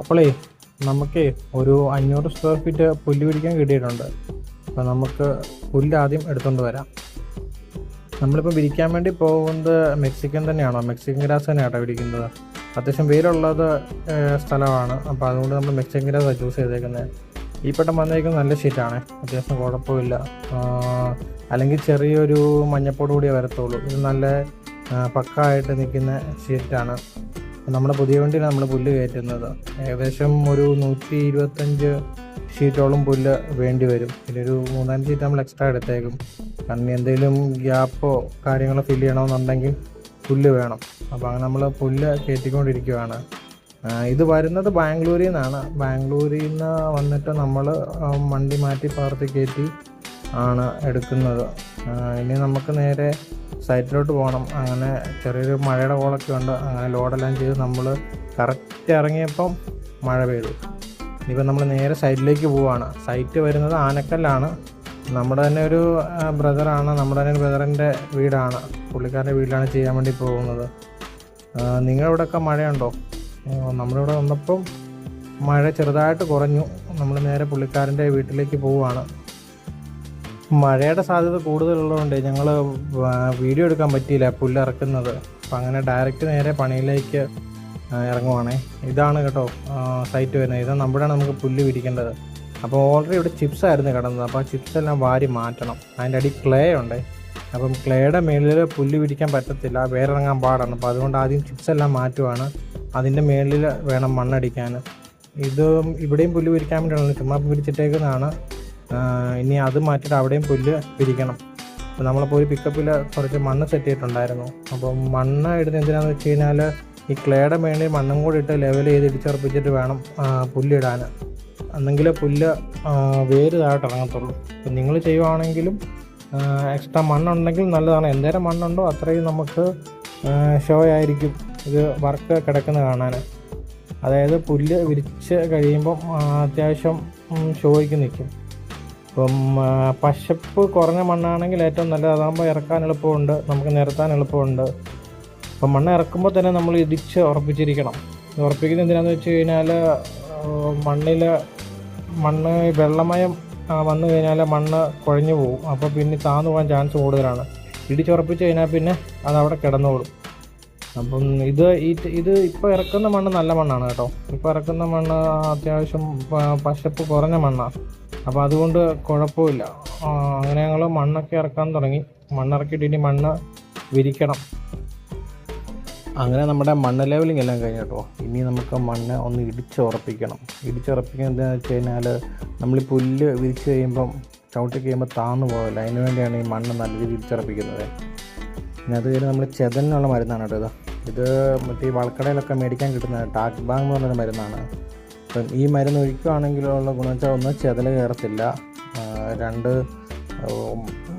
അപ്പോളേ നമുക്ക് ഒരു അഞ്ഞൂറ് സ്ക്വയർ ഫീറ്റ് പുല്ല് പിടിക്കാൻ കിട്ടിയിട്ടുണ്ട്. അപ്പോൾ നമുക്ക് പുല്ല് ആദ്യം എടുത്തുകൊണ്ട് വരാം. നമ്മളിപ്പോൾ വിരിക്കാൻ വേണ്ടി പോകുന്നത് മെക്സിക്കൻ തന്നെയാണോ? മെക്സിക്കൻ ഗ്രാസ് തന്നെയാണോ വിരിക്കുന്നത്. അത്യാവശ്യം വെയിലുള്ളത് സ്ഥലമാണ്. അപ്പോൾ അതുകൊണ്ട് നമ്മൾ മെക്സിക്കൻ ഗ്രാസ് ചൂസ് ചെയ്തേക്കുന്നത് ഈ പട്ടം വന്നേക്കുന്നത് നല്ല ഷീറ്റാണ് അത്യാവശ്യം കുഴപ്പമില്ല. അല്ലെങ്കിൽ ചെറിയൊരു മഞ്ഞപ്പോട് കൂടിയേ വരത്തുള്ളൂ. ഇത് നല്ല പക്കായിട്ട് നിൽക്കുന്ന ഷീറ്റാണ് നമ്മുടെ പുതിയ വണ്ടിയാണ് നമ്മൾ പുല്ല് കയറ്റുന്നത്. ഏകദേശം ഒരു നൂറ്റി ഇരുപത്തഞ്ച് ഷീറ്റോളം പുല്ല് വേണ്ടി വരും. ഒരു മൂന്നാൽ ഷീറ്റ് നമ്മൾ എക്സ്ട്രാ എടുത്തേക്കും. കാരണം എന്തെങ്കിലും ഗ്യാപ്പോ കാര്യങ്ങളോ ഫില്ല് ചെയ്യണമെന്നുണ്ടെങ്കിൽ പുല്ല് വേണം. അപ്പോൾ അങ്ങനെ നമ്മൾ പുല്ല് കയറ്റിക്കൊണ്ടിരിക്കുകയാണ് ഇത് വരുന്നത് ബാംഗ്ലൂരിൽ നിന്നാണ്. ബാംഗ്ലൂരിൽ നിന്ന് വന്നിട്ട് നമ്മൾ വണ്ടി മാറ്റി പാർത്തി കയറ്റി ആണ് എടുക്കുന്നത്. ഇനി നമുക്ക് നേരെ സൈറ്റിലോട്ട് പോകണം. അങ്ങനെ ചെറിയൊരു മഴയുടെ കോളൊക്കെ ഉണ്ട്. അങ്ങനെ ലോഡെല്ലാം ചെയ്ത് നമ്മൾ കറക്റ്റ് ഇറങ്ങിയപ്പം മഴ പെയ്തു. ഇനിയിപ്പോൾ നമ്മൾ നേരെ സൈറ്റിലേക്ക് പോവുകയാണ് സൈറ്റ് വരുന്നത് ആനക്കല്ലാണ്. നമ്മുടെ തന്നെ ഒരു ബ്രദറാണ്. നമ്മുടെ തന്നെ ഒരു ബ്രദറിന്റെ വീടാണ്. പുള്ളിക്കാരന്റെ വീട്ടിലാണ് ചെയ്യാൻ വേണ്ടി പോകുന്നത്. നിങ്ങളിവിടെയൊക്കെ മഴയുണ്ടോ? നമ്മളിവിടെ വന്നപ്പം മഴ ചെറുതായിട്ട് കുറഞ്ഞു. നമ്മൾ നേരെ പുള്ളിക്കാരന്റെ വീട്ടിലേക്ക് പോവുകയാണ് മഴയുടെ സാധ്യത കൂടുതലുള്ളതുകൊണ്ട് ഞങ്ങൾ വീഡിയോ എടുക്കാൻ പറ്റിയില്ല പുല്ല് ഇറക്കുന്നത്. അപ്പം അങ്ങനെ ഡയറക്റ്റ് നേരെ പണിയിലേക്ക് ഇറങ്ങുവാണേ. ഇതാണ് കേട്ടോ സൈറ്റ് വരുന്നത്. ഇതാണ് നമ്മുടെയാണ് നമുക്ക് പുല്ല് പിടിക്കേണ്ടത്. അപ്പോൾ ഓൾറെഡി ഇവിടെ ചിപ്സ് ആയിരുന്നു കിടന്നത്. അപ്പോൾ ആ ചിപ്സ് എല്ലാം വാരി മാറ്റണം. അതിന്റെ അടി ക്ലേ ഉണ്ട്. അപ്പം ക്ലേയുടെ മേളിൽ പുല്ല് പിടിക്കാൻ പറ്റത്തില്ല. വേറിറങ്ങാൻ പാടാണ്. അപ്പോൾ അതുകൊണ്ട് ആദ്യം ചിപ്സ് എല്ലാം മാറ്റുവാണ്. അതിന്റെ മേളിൽ വേണം മണ്ണടിക്കാൻ. ഇതും ഇവിടെയും പുല്ല് പിരിക്കാൻ വേണ്ടിയാണ് ചുമ്മാ പിടിച്ചിട്ടേക്കുന്നതാണ്. ഇനി അത് മാറ്റിയിട്ട് അവിടെയും പുല്ല് പിരിക്കണം. അപ്പോൾ നമ്മളിപ്പോൾ ഒരു പിക്കപ്പിൽ കുറച്ച് മണ്ണ് സെറ്റ് ചെയ്തിട്ടുണ്ടായിരുന്നു. അപ്പം മണ്ണ് ഇടുന്ന എന്തിനാന്ന് വെച്ച് കഴിഞ്ഞാൽ ഈ ക്ലേയുടെ മേളിൽ മണ്ണും കൂടി ഇട്ട് ലെവൽ ചെയ്ത് ഇടിച്ചുറപ്പിച്ചിട്ട് വേണം പുല്ലിടാൻ എന്നെങ്കിലേ പുല്ല് വേര് താഴോട്ട് ഇറങ്ങത്തുള്ളൂ. അപ്പം നിങ്ങൾ ചെയ്യുവാണെങ്കിലും എക്സ്ട്രാ മണ്ണുണ്ടെങ്കിൽ നല്ലതാണ്. എന്തേരം മണ്ണുണ്ടോ അത്രയും നമുക്ക് ഷോ ആയിരിക്കും. ഇത് വർക്ക് കിടക്കുന്നത് കാണാൻ അതായത് പുല്ല് വിരിച്ച് കഴിയുമ്പം അത്യാവശ്യം ഷോയ്ക്ക് നിൽക്കും ഇപ്പം ആ, പശപ്പ് കുറഞ്ഞ മണ്ണാണെങ്കിൽ ഏറ്റവും നല്ലത്. അതാകുമ്പോൾ ഇറക്കാൻ എളുപ്പമുണ്ട്. നമുക്ക് നിരത്താൻ എളുപ്പമുണ്ട്. അപ്പം മണ്ണ് ഇറക്കുമ്പോൾ തന്നെ നമ്മൾ ഇടിച്ച് ഉറപ്പിച്ചിരിക്കണം. ഉറപ്പിക്കുന്ന ഉറപ്പിക്കുന്നത് എന്തിനാന്ന് വെച്ച് കഴിഞ്ഞാൽ മണ്ണിൽ മണ്ണ് വെള്ളമയം വന്നു കഴിഞ്ഞാൽ മണ്ണ് കുഴഞ്ഞു പോകും. അപ്പോൾ പിന്നെ താന്നു പോകാൻ ചാൻസ് കൂടുതലാണ്. ഇടിച്ചുറപ്പിച്ച് കഴിഞ്ഞാൽ പിന്നെ അത് അവിടെ കിടന്നോളും. അപ്പം ഇത് ഇത് ഇപ്പോൾ ഇറക്കുന്ന മണ്ണ് നല്ല മണ്ണാണ് കേട്ടോ. ഇപ്പോൾ ഇറക്കുന്ന മണ്ണ് അത്യാവശ്യം പശപ്പ് കുറഞ്ഞ മണ്ണാണ് അപ്പോൾ അതുകൊണ്ട് കുഴപ്പമില്ല. അങ്ങനെ ഞങ്ങൾ മണ്ണൊക്കെ ഇറക്കാൻ തുടങ്ങി. മണ്ണിറക്കിയിട്ട് ഇനി മണ്ണ് വിരിക്കണം. അങ്ങനെ നമ്മുടെ മണ്ണ് ലെവലിംഗ് എല്ലാം കഴിഞ്ഞു കേട്ടോ. ഇനി നമുക്ക് മണ്ണ് ഒന്ന് ഇടിച്ചുറപ്പിക്കണം. ഇടിച്ചുറപ്പിക്കുന്നത് എന്താണെന്ന് വെച്ച് കഴിഞ്ഞാൽ നമ്മൾ പുല്ല് വിരിച്ച് കഴിയുമ്പം ചവിട്ടി കഴിയുമ്പോൾ താന്നു പോകില്ല. അതിന് വേണ്ടിയാണ് ഈ മണ്ണ് നല്ല രീതിയിൽ ഇടിച്ചുറപ്പിക്കുന്നത്. പിന്നെ അത് കഴിഞ്ഞ് നമ്മൾ ചെതലിനുള്ള മരുന്നാണ് കേട്ടോ ഇത്. ഇത് മറ്റേ വളക്കടയിലൊക്കെ മേടിക്കാൻ കിട്ടുന്ന ടാക് ബാങ് എന്ന് പറഞ്ഞൊരു മരുന്നാണ്. അപ്പം ഈ മരുന്ന് ഒഴിക്കുകയാണെങ്കിലുള്ള ഗുണം വെച്ചാൽ ഒന്ന് ചെതൽ കയറത്തില്ല. രണ്ട്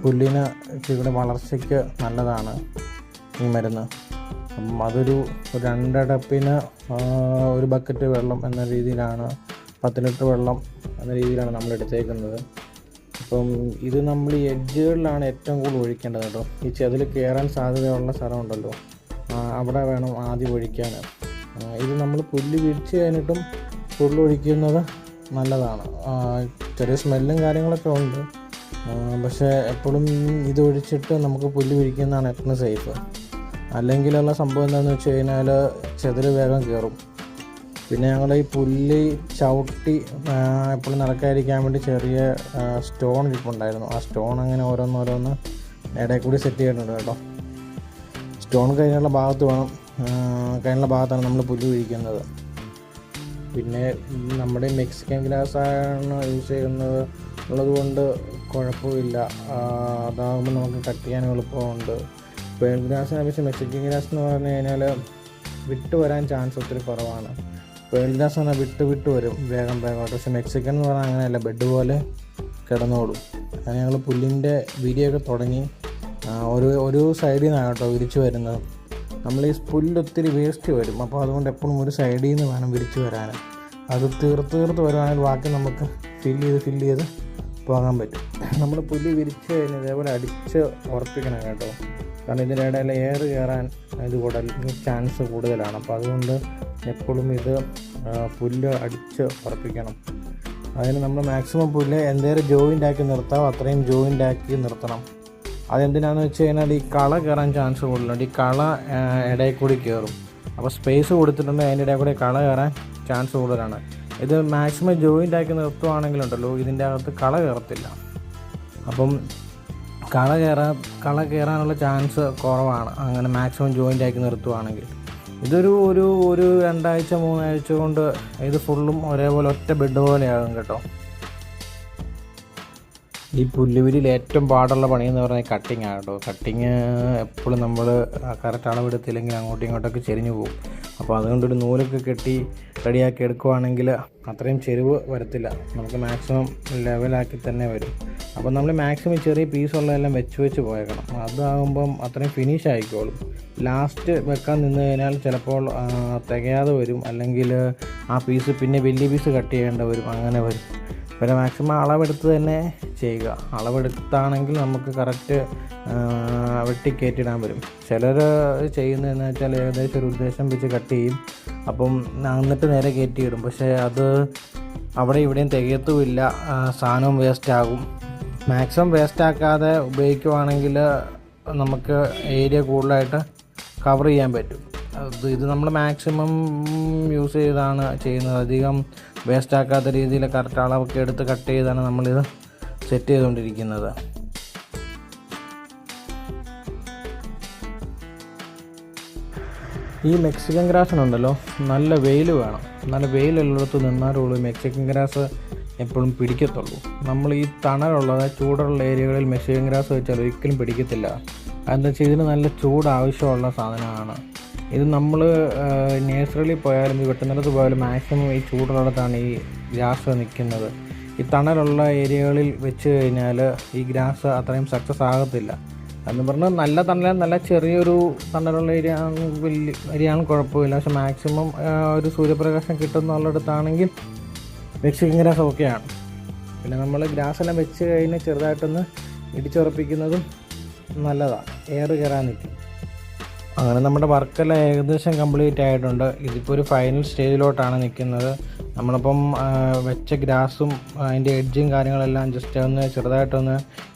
പുല്ലിന് ഇവിടെ വളർച്ചയ്ക്ക് നല്ലതാണ് ഈ മരുന്ന്. അതൊരു രണ്ടടപ്പിന് ഒരു ബക്കറ്റ് വെള്ളം എന്ന രീതിയിലാണ് പത്ത് ലിറ്റർ വെള്ളം എന്ന രീതിയിലാണ് നമ്മൾ എടുത്തേക്കുന്നത്. അപ്പം ഇത് നമ്മൾ ഈ എഡ്ജുകളിലാണ് ഏറ്റവും കൂടുതൽ ഒഴിക്കേണ്ടത് കേട്ടോ. ഈ ചെതിൽ കയറാൻ സാധ്യതയുള്ള സ്ഥലമുണ്ടല്ലോ. അവിടെ വേണം ആദ്യം ഒഴിക്കാൻ. ഇത് നമ്മൾ പുല്ല് വിരിച്ച് കഴിഞ്ഞിട്ടും പുല്ല് ഒഴിക്കുന്നത് നല്ലതാണ്. ചെറിയ സ്മെല്ലും കാര്യങ്ങളൊക്കെ ഉണ്ട്. പക്ഷേ എപ്പോഴും ഇത് ഒഴിച്ചിട്ട് നമുക്ക് പുല്ല് പിരിക്കുന്നതാണ് എപ്പോഴും സേഫ്. അല്ലെങ്കിലുള്ള സംഭവം എന്താണെന്ന് വെച്ച് കഴിഞ്ഞാൽ ചെതിൽ വേഗം കയറും പിന്നെ ഞങ്ങൾ ഈ പുല്ല് ചവിട്ടി എപ്പോഴും നടക്കാതിരിക്കാൻ വേണ്ടി ചെറിയ സ്റ്റോൺ ഇരിപ്പുണ്ടായിരുന്നു ആ സ്റ്റോൺ അങ്ങനെ ഓരോന്നോരോന്ന് ഇടയിൽ കൂടി സെറ്റ് ചെയ്തിട്ടുണ്ട് കേട്ടോ. സ്റ്റോൺ കഴിഞ്ഞുള്ള ഭാഗത്ത് വേണം കഴിഞ്ഞുള്ള ഭാഗത്താണ് നമ്മൾ പുല്ല് പിഴിക്കുന്നത് പിന്നെ നമ്മുടെ മെക്സിക്കൻ ഗ്ലാസ് ആണ് യൂസ് ചെയ്യുന്നത്. ഉള്ളതുകൊണ്ട് കുഴപ്പമില്ല. അതാകുമ്പോൾ നമുക്ക് കട്ട് ചെയ്യാൻ എളുപ്പമുണ്ട്. പേൾ ഗ്രാസിനെ അപേക്ഷിച്ച് മെക്സിക്കൻ ഗ്ലാസ് എന്ന് പറഞ്ഞു കഴിഞ്ഞാൽ വിട്ട് വരാൻ ചാൻസ് ഒത്തിരി കുറവാണ്. പേൾ ഗ്രാസ് പറഞ്ഞാൽ വിട്ട് വിട്ട് വരും വേഗം വേഗമായിട്ട് പക്ഷേ മെക്സിക്കൻ എന്ന് പറഞ്ഞാൽ അങ്ങനെയല്ല ബെഡ് പോലെ കിടന്നോളും അങ്ങനെ ഞങ്ങൾ പുല്ലിന്റെ വിരിയൊക്കെ തുടങ്ങി ഒരു ഒരു സൈഡിൽ നിന്നാണ് കേട്ടോ വിരിച്ചു വരുന്നത്. നമ്മൾ ഈ പുല്ല് ഒത്തിരി വേസ്റ്റ് വരും. അപ്പോൾ അതുകൊണ്ട് എപ്പോഴും ഒരു സൈഡിൽ നിന്ന് വേണം വിരിച്ച് വരാൻ. അത് തീർത്ത് തീർത്ത് വരുവാണെങ്കിൽ ബാക്കി നമുക്ക് ഫില്ല് ചെയ്ത് ഫില്ല് ചെയ്ത് പോകാൻ പറ്റും. നമ്മൾ പുല്ല് വിരിച്ച് കഴിഞ്ഞ് ഇതേപോലെ അടിച്ച് ഉറപ്പിക്കണം കേട്ടോ. കാരണം ഇതിന്റെ ഇടയിൽ എയർ കയറാൻ ഇത് കൂടുതൽ ചാൻസ് കൂടുതലാണ്. അപ്പോൾ അതുകൊണ്ട് എപ്പോഴും ഇത് പുല്ല് അടിച്ച് ഉറപ്പിക്കണം. അതിന് നമ്മൾ മാക്സിമം പുല്ല് എന്തേലും ജോയിന്റ് ആക്കി നിർത്താവോ? അത്രയും ജോയിന്റ് ആക്കി നിർത്തണം. അതെന്തിനാന്ന് വെച്ച് കഴിഞ്ഞാൽ ഈ കള കയറാൻ ചാൻസ് കൂടുതലുണ്ട്. ഈ കള ഇടയിൽ കൂടി കയറും. അപ്പോൾ സ്പേസ് കൊടുത്തിട്ടുണ്ടെങ്കിൽ അതിന്റെ ഇടയിൽ കൂടി കള കയറാൻ ചാൻസ് കൂടുതലാണ്. ഇത് മാക്സിമം ജോയിന്റ് ആക്കി നിർത്തുവാണെങ്കിലുണ്ടല്ലോ ഇതിന്റെ അകത്ത് കള കയറത്തില്ല. അപ്പം കള കയറാൻ കള കയറാനുള്ള ചാൻസ് കുറവാണ് അങ്ങനെ മാക്സിമം ജോയിന്റ് ആക്കി നിർത്തുവാണെങ്കിൽ. ഇതൊരു ഒരു ഒരു രണ്ടാഴ്ച മൂന്നാഴ്ച കൊണ്ട് ഇത് ഫുള്ളും ഒരേപോലെ ഒറ്റ ബെഡ് പോലെയാകും കേട്ടോ. ഈ പുല്ലുവിരിയിൽ ഏറ്റവും പാടുള്ള പണിയെന്ന് പറഞ്ഞാൽ കട്ടിങ് ആണ് കേട്ടോ. കട്ടിങ് എപ്പോഴും നമ്മൾ കറക്റ്റ് അളവെടുത്തില്ലെങ്കിൽ അങ്ങോട്ടും ഇങ്ങോട്ടൊക്കെ ചെരിഞ്ഞു പോകും. അപ്പോൾ അതുകൊണ്ടൊരു നൂലൊക്കെ കെട്ടി റെഡിയാക്കി എടുക്കുവാണെങ്കിൽ അത്രയും ചെരുവ് വരത്തില്ല. നമുക്ക് മാക്സിമം ലെവലാക്കി തന്നെ വരും. അപ്പോൾ നമ്മൾ മാക്സിമം ചെറിയ പീസുള്ളതെല്ലാം വെച്ച് വെച്ച് പോയേക്കണം. അതാകുമ്പം അത്രയും ഫിനിഷ് ആയിക്കോളും. ലാസ്റ്റ് വെക്കാൻ നിന്ന് കഴിഞ്ഞാൽ ചിലപ്പോൾ തികയാതെ വരും. അല്ലെങ്കിൽ ആ പീസ് പിന്നെ വലിയ പീസ് കട്ട് ചെയ്യേണ്ട വരും. അങ്ങനെ വരും. പിന്നെ മാക്സിമം അളവെടുത്ത് തന്നെ ചെയ്യുക. അളവെടുത്താണെങ്കിൽ നമുക്ക് കറക്റ്റ് വെട്ടിക്കയറ്റിടാൻ വരും ചിലർ ചെയ്യുന്നതെന്ന് വെച്ചാൽ ഏകദേശം ഒരു ഉദ്ദേശം വെച്ച് കട്ട് ചെയ്യും. അപ്പം എന്നിട്ട് നേരെ കയറ്റിയിടും പക്ഷേ അത് അവിടെ ഇവിടെയും തികയത്തുമില്ല. സാധനവും വേസ്റ്റ് ആകും. മാക്സിമം വേസ്റ്റ് ആക്കാതെ ഉപയോഗിക്കുവാണെങ്കിൽ നമുക്ക് ഏരിയ കൂടുതലായിട്ട് കവർ ചെയ്യാൻ പറ്റും. അത് ഇത് നമ്മൾ മാക്സിമം യൂസ് ചെയ്താണ് ചെയ്യുന്നത്. അധികം വേസ്റ്റ് ആക്കാത്ത രീതിയിൽ കറക്റ്റ് അളവൊക്കെ എടുത്ത് കട്ട് ചെയ്താണ് നമ്മളിത് സെറ്റ് ചെയ്തുകൊണ്ടിരിക്കുന്നത് ഈ മെക്സിക്കൻ ഗ്രാസിനുണ്ടല്ലോ നല്ല വെയിൽ വേണം. നല്ല വെയിലുള്ളിടത്ത് നിന്നാലുള്ളൂ മെക്സിക്കൻ ഗ്രാസ് എപ്പോഴും പിടിക്കത്തുള്ളൂ. നമ്മൾ ഈ തണലുള്ള ചൂടുള്ള ഏരിയകളിൽ മെക്സിക്കൻ ഗ്രാസ് വെച്ചാൽ ഒരിക്കലും പിടിക്കത്തില്ല. അതെന്താ വെച്ചാൽ ഇതിന് നല്ല ചൂട് ആവശ്യമുള്ള സാധനമാണ്. ഇത് നമ്മൾ നേഴ്സറിയിൽ പോയാലും ഈ വെട്ടുന്നിടത്ത് പോയാലും മാക്സിമം ഈ ചൂടുള്ളിടത്താണ് ഈ ഗ്രാസ് നിൽക്കുന്നത് ഈ തണലുള്ള ഏരിയകളിൽ വെച്ച് കഴിഞ്ഞാൽ ഈ ഗ്രാസ് അത്രയും സക്സസ് ആകത്തില്ല. എന്ന് പറഞ്ഞാൽ നല്ല തണല നല്ല ചെറിയൊരു തണലുള്ള ഏരിയ വലിയ ഏരിയയാണ് കുഴപ്പമില്ല. പക്ഷെ മാക്സിമം ഒരു സൂര്യപ്രകാശം കിട്ടുന്ന കിട്ടുന്നുള്ളിടത്താണെങ്കിൽ മെക്സിക്കൻ ഗ്രാസ് ഓക്കെയാണ് പിന്നെ നമ്മൾ ഗ്രാസ് എല്ലാം വെച്ച് കഴിഞ്ഞ് ചെറുതായിട്ടൊന്ന് ഇടിച്ചുറപ്പിക്കുന്നതും നല്ലതാണ് എയർ കയറാൻ നിൽക്കും. അങ്ങനെ നമ്മുടെ വർക്കെല്ലാം ഏകദേശം കംപ്ലീറ്റ് ആയിട്ടുണ്ട്. ഇതിപ്പോൾ ഒരു ഫൈനൽ സ്റ്റേജിലോട്ടാണ് നിൽക്കുന്നത് നമ്മളിപ്പം വെച്ച ഗ്രാസും അതിന്റെ എഡ്ജും കാര്യങ്ങളെല്ലാം ജസ്റ്റ് ഒന്ന് ചെറുതായിട്ടൊന്ന്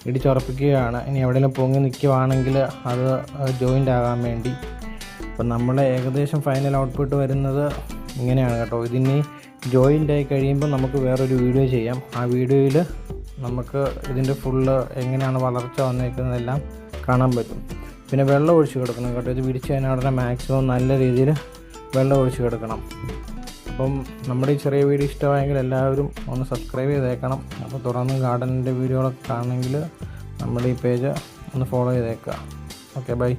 ഇടിച്ചുറപ്പിക്കുകയാണ്. ഇനി എവിടെയെങ്കിലും പൊങ്ങി നിൽക്കുവാണെങ്കിൽ അത് ജോയിന്റ് ആകാൻ വേണ്ടി. അപ്പം നമ്മൾ ഏകദേശം ഫൈനൽ ഔട്ട്പുട്ട് വരുന്നത് ഇങ്ങനെയാണ് കേട്ടോ. ഇതിനി ജോയിന്റ് ആയി കഴിയുമ്പോൾ നമുക്ക് വേറൊരു വീഡിയോ ചെയ്യാം. ആ വീഡിയോയിൽ നമുക്ക് ഇതിന്റെ ഫുള്ള് എങ്ങനെയാണ് വളർച്ച വന്നേക്കുന്നതെല്ലാം കാണാൻ പറ്റും. പിന്നെ വെള്ളം ഒഴിച്ച് കിടക്കണം കേട്ടോ. ഇത് പിടിച്ച് കഴിഞ്ഞാൽ ഉടനെ മാക്സിമം നല്ല രീതിയിൽ വെള്ളം ഒഴിച്ച് കിടക്കണം. അപ്പം നമ്മുടെ ഈ ചെറിയ വീഡിയോ ഇഷ്ടമായെങ്കിൽ എല്ലാവരും ഒന്ന് സബ്സ്ക്രൈബ് ചെയ്തേക്കണം. അപ്പോൾ തുടർന്ന് ഗാർഡനിന്റെ വീഡിയോകളൊക്കെ കാണണമെങ്കിൽ നമ്മുടെ ഈ പേജ് ഒന്ന് ഫോളോ ചെയ്തേക്കുക. Okay bye